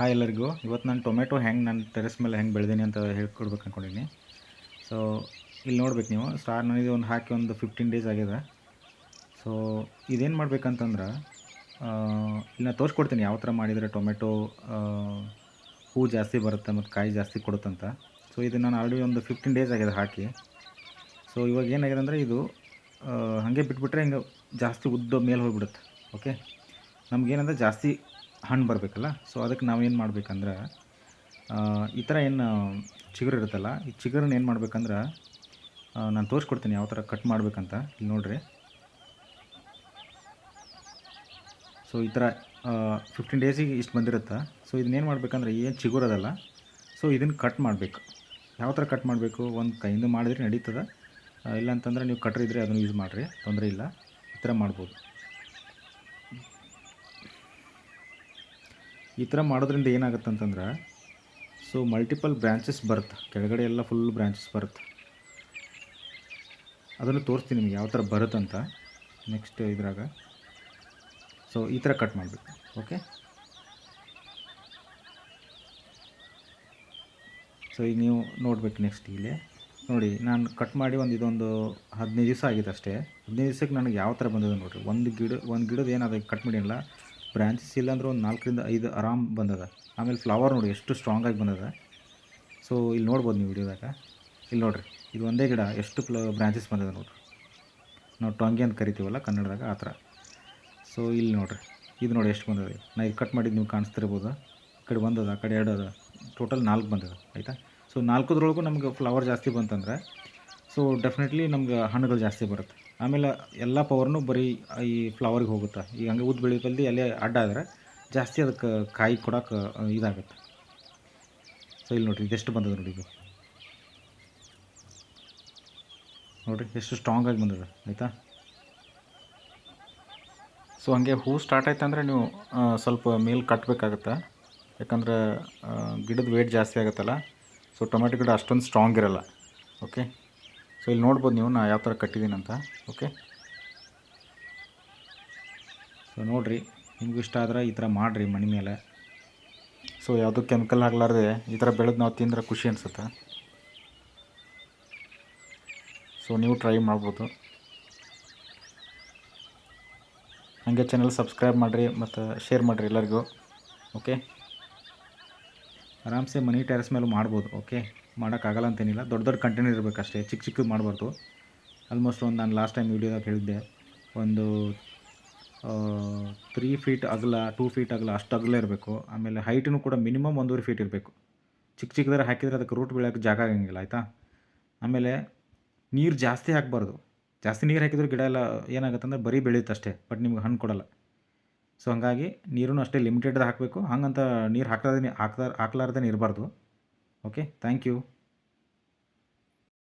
Hi ಎಲ್ಲರಿಗೂ. ಇವತ್ತು ನಾನು ಟೊಮೆಟೊ ಹೆಂಗೆ ನಾನು ಟೆರೆಸ್ ಮೇಲೆ ಹೆಂಗೆ ಬೆಳೆದೀನಿ ಅಂತ ಹೇಳ್ಕೊಡ್ಬೇಕು ಅಂದ್ಕೊಂಡಿನಿ ಸೊ ಇಲ್ಲಿ ನೋಡ್ಬೇಕು ನೀವು. ಸ್ಟಾರ್ ನನಗೆ ಒಂದು ಹಾಕಿ ಒಂದು ಫಿಫ್ಟೀನ್ ಡೇಸ್ ಆಗಿದೆ. ಸೊ ಇದೇನು ಮಾಡ್ಬೇಕಂತಂದ್ರೆ ಇಲ್ಲಿ ನಾನು ತೋರಿಸ್ಕೊಡ್ತೀನಿ ಯಾವ ಥರ ಮಾಡಿದರೆ ಟೊಮೆಟೊ ಹೂ ಜಾಸ್ತಿ ಬರುತ್ತೆ ಮತ್ತು ಕಾಯಿ ಜಾಸ್ತಿ ಕೊಡುತ್ತಂತ. ಸೊ ಇದು ನಾನು ಆಲ್ರೆಡಿ ಒಂದು ಫಿಫ್ಟೀನ್ ಡೇಸ್ ಆಗಿದೆ ಹಾಕಿ. ಸೊ ಇವಾಗ ಏನಾಗಿದೆ ಅಂದರೆ ಇದು ಹಾಗೆ ಬಿಟ್ಬಿಟ್ರೆ ಹಿಂಗೆ ಜಾಸ್ತಿ ಉದ್ದ ಮೇಲೆ ಹೋಗಿಬಿಡುತ್ತೆ. ಓಕೆ ನಮಗೇನಂದ್ರೆ ಜಾಸ್ತಿ ಹಣ್ಣು ಬರಬೇಕಲ್ಲ? ಸೊ ಅದಕ್ಕೆ ನಾವೇನು ಮಾಡ್ಬೇಕಂದ್ರೆ ಈ ಥರ ಏನು ಚಿಗುರು ಇರುತ್ತಲ್ಲ, ಈ ಚಿಗುರನ್ನ ಏನು ಮಾಡ್ಬೇಕಂದ್ರೆ ನಾನು ತೋರಿಸ್ಕೊಡ್ತೀನಿ ಯಾವ ಥರ ಕಟ್ ಮಾಡಬೇಕಂತ, ಇಲ್ಲಿ ನೋಡಿರಿ. ಸೊ ಈ ಥರ ಫಿಫ್ಟೀನ್ ಡೇಸಿಗೆ ಇಷ್ಟು ಬಂದಿರುತ್ತೆ. ಸೊ ಇದನ್ನೇನು ಮಾಡ್ಬೇಕಂದ್ರೆ, ಏನು ಚಿಗುರದಲ್ಲ ಸೊ ಇದನ್ನು ಕಟ್ ಮಾಡಬೇಕು. ಯಾವ ಥರ ಕಟ್ ಮಾಡಬೇಕು? ಒಂದು ಕೈಯಿಂದ ಮಾಡಿದ್ರೆ ನಡೀತದೆ. ಇಲ್ಲಾಂತಂದ್ರೆ ನೀವು ಕಟ್ರಿದ್ರೆ ಅದನ್ನು ಯೂಸ್ ಮಾಡಿರಿ, ತೊಂದರೆ ಇಲ್ಲ. ಈ ಥರ ಮಾಡ್ಬೋದು. ಈ ಥರ ಮಾಡೋದ್ರಿಂದ ಏನಾಗುತ್ತೆ ಅಂತಂದ್ರೆ ಸೊ ಮಲ್ಟಿಪಲ್ ಬ್ರ್ಯಾಂಚಸ್ ಬರುತ್ತೆ. ಕೆಳಗಡೆ ಎಲ್ಲ ಫುಲ್ ಬ್ರ್ಯಾಂಚಸ್ ಬರುತ್ತೆ. ಅದನ್ನು ತೋರಿಸ್ತೀನಿ ನಿಮಗೆ ಯಾವ ಥರ ಬರುತ್ತಂತ ನೆಕ್ಸ್ಟ್ ಇದ್ರಾಗ. ಸೊ ಈ ಥರ ಕಟ್ ಮಾಡಬೇಕು. ಓಕೆ ಸೊ ಈಗ ನೀವು ನೋಡ್ಬೇಕು ನೆಕ್ಸ್ಟ್ ಇಲ್ಲಿ. ನೋಡಿ, ನಾನು ಕಟ್ ಮಾಡಿ ಒಂದು ಇದೊಂದು ಹದಿನೈದು ದಿವಸ ಆಗಿದೆ ಅಷ್ಟೇ ಹದಿನೈದು ದಿವಸಕ್ಕೆ ನನಗೆ ಯಾವ ಥರ ಬಂದಿದೆ ನೋಡಿರಿ. ಒಂದು ಗಿಡ, ಒಂದು ಗಿಡದ ಏನಾದ ಕಟ್ ಮಾಡಿಲ್ಲ ಬ್ರ್ಯಾಂಚಸ್ ಇಲ್ಲಾಂದ್ರೆ ಒಂದು ನಾಲ್ಕರಿಂದ ಐದು ಆರಾಮ್ ಬಂದದ. ಆಮೇಲೆ ಫ್ಲವರ್ ನೋಡಿ ಎಷ್ಟು ಸ್ಟ್ರಾಂಗ್ ಆಗಿ ಬಂದದ. ಸೊ ಇಲ್ಲಿ ನೋಡ್ಬೋದು ನೀವು ವಿಡಿಯೋದಾಗ. ಇಲ್ಲಿ ನೋಡಿರಿ, ಇದು ಒಂದೇ ಗಿಡ, ಎಷ್ಟು ಪ್ಲ ಬ್ರ್ಯಾಂಚಸ್ ಬಂದದ ನೋಡಿರಿ. ನಾವು ಟೊಂಗೆ ಅಂತ ಕರಿತೀವಲ್ಲ ಕನ್ನಡದಾಗ ಆ ಥರ. ಸೊ ಇಲ್ಲಿ ನೋಡಿರಿ, ಇದು ನೋಡಿ ಎಷ್ಟು ಬಂದದ. ನಾ ಈಗ ಕಟ್ ಮಾಡಿದ್ದು ನೀವು ಕಾಣಿಸ್ತಿರ್ಬೋದು. ಆ ಕಡೆ ಬಂದದ ಆ ಕಡೆ ಎರಡು ಅದ ಟೋಟಲ್ ನಾಲ್ಕು ಬಂದದ, ಆಯಿತಾ? ಸೊ ನಾಲ್ಕದ್ರೊಳಗೂ ನಮ್ಗೆ ಫ್ಲವರ್ ಜಾಸ್ತಿ ಬಂತಂದ್ರೆ ಸೊ ಡೆಫಿನೆಟ್ಲಿ ನಮ್ಗೆ ಹಣ್ಣುಗಳು ಜಾಸ್ತಿ ಬರುತ್ತೆ. ಆಮೇಲೆ ಎಲ್ಲ ಪವರ್ನು ಬರೀ ಈ ಫ್ಲವರ್ಗೆ ಹೋಗುತ್ತೆ. ಈಗ ಹಂಗೆ ಉದ್ದು ಬೆಳೆಯೋದಲ್ಲಿ ಎಲೆ ಅಡ್ಡ ಜಾಸ್ತಿ ಅದಕ್ಕೆ ಕಾಯಿ ಕೊಡೋಕೆ ಇದಾಗುತ್ತೆ. ಸೊ ಇಲ್ಲಿ ನೋಡಿರಿ, ಇದೆಷ್ಟು ಬಂದದ ನೋಡಿ ಇದು. ನೋಡಿರಿ, ಎಷ್ಟು ಸ್ಟ್ರಾಂಗ್ ಆಗಿ ಬಂದದ, ಆಯಿತಾ? ಸೊ ಹಾಗೆ ಹೂ ಸ್ಟಾರ್ಟ್ ಆಯ್ತು ಅಂದರೆ ನೀವು ಸ್ವಲ್ಪ ಮೇಲ್ ಕಟ್ಟಬೇಕಾಗತ್ತೆ ಯಾಕಂದ್ರೆ ಗಿಡದ ವೇಟ್ ಜಾಸ್ತಿ ಆಗುತ್ತಲ್ಲ. ಸೊ ಟೊಮೆಟೊ ಗಿಡ ಅಷ್ಟೊಂದು ಸ್ಟ್ರಾಂಗ್ ಇರಲ್ಲ. ಓಕೆ ಸೊ ಇಲ್ಲಿ ನೋಡ್ಬೋದು ನೀವು ನಾ ಯಾವ ಥರ ಕಟ್ಟಿದ್ದೀನಿ ಅಂತ. ಓಕೆ ಸೊ ನೋಡಿರಿ, ನಿಮ್ಗೆ ಇಷ್ಟ ಆದ್ರೆ ಈ ಥರ ಮಾಡಿರಿ ಮನೆ ಮೇಲೆ. ಸೊ ಯಾವುದೂ ಕೆಮಿಕಲ್ ಆಗಲಾರ್ದೆ ಈ ಥರ ಬೆಳೆದು ನಾವು ತಿಂದ್ರೆ ಖುಷಿ ಅನಿಸುತ್ತೆ? ಸೊ ನೀವು ಟ್ರೈ ಮಾಡ್ಬೋದು. ಹಾಗೆ ಚಾನಲ್ ಸಬ್ಸ್ಕ್ರೈಬ್ ಮಾಡಿರಿ, ಮತ್ತು ಶೇರ್ ಮಾಡಿರಿ ಎಲ್ಲರಿಗೂ. ಓಕೆ ಆರಾಮ್ಸೆ ಮನಿ ಟೆರೆಸ್ ಮೇಲೂ ಮಾಡ್ಬೋದು. ಓಕೆ ಮಾಡೋಕ್ಕಾಗಲ್ಲ ಅಂತೇನಿಲ್ಲ. ದೊಡ್ಡ ದೊಡ್ಡ ಕಂಟೈನರ್ ಇರಬೇಕು ಅಷ್ಟೇ ಚಿಕ್ಕ ಚಿಕ್ಕದು ಮಾಡಬಾರ್ದು. ಆಲ್ಮೋಸ್ಟ್ ಒಂದು ನಾನು ಲಾಸ್ಟ್ ಟೈಮ್ ವೀಡಿಯೋದಾಗ ಹೇಳಿದ್ದೆ. ಒಂದು ತ್ರೀ ಫೀಟ್ ಅಗಲ ಟೂ ಫೀಟ್ ಅಗಲ ಅಷ್ಟು ಅಗಲ ಇರಬೇಕು. ಆಮೇಲೆ ಹೈಟೂ ಕೂಡ ಮಿನಿಮಮ್ ಒಂದೂವರೆ ಫೀಟ್ ಇರಬೇಕು. ಚಿಕ್ಕ ಚಿಕ್ಕದಾರ ಹಾಕಿದರೆ ಅದಕ್ಕೆ ರೂಟ್ ಬೀಳೋಕ್ಕೆ ಜಾಗ ಆಗಂಗಿಲ್ಲ, ಆಯಿತಾ? ಆಮೇಲೆ ನೀರು ಜಾಸ್ತಿ ಹಾಕಬಾರ್ದು. ಜಾಸ್ತಿ ನೀರು ಹಾಕಿದ್ರೆ ಗಿಡ ಎಲ್ಲ ಏನಾಗುತ್ತೆ ಅಂದರೆ ಬರೀ ಬೆಳೆಯುತ್ತೆ ಅಷ್ಟೇ ಬಟ್ ನಿಮ್ಗೆ ಹಣ್ಣು ಕೊಡಲ್ಲ. ಸೊ ಹಾಗಾಗಿ ನೀರೂ ಅಷ್ಟೇ ಲಿಮಿಟೆಡ್ ಹಾಕಬೇಕು. ಹಂಗಂತ ನೀರು ಹಾಕ್ಲಾರ್ದೇ ಹಾಕ್ಲಾರ ಹಾಕ್ಲಾರ್ದೇ ಇರಬಾರ್ದು. Okay thank you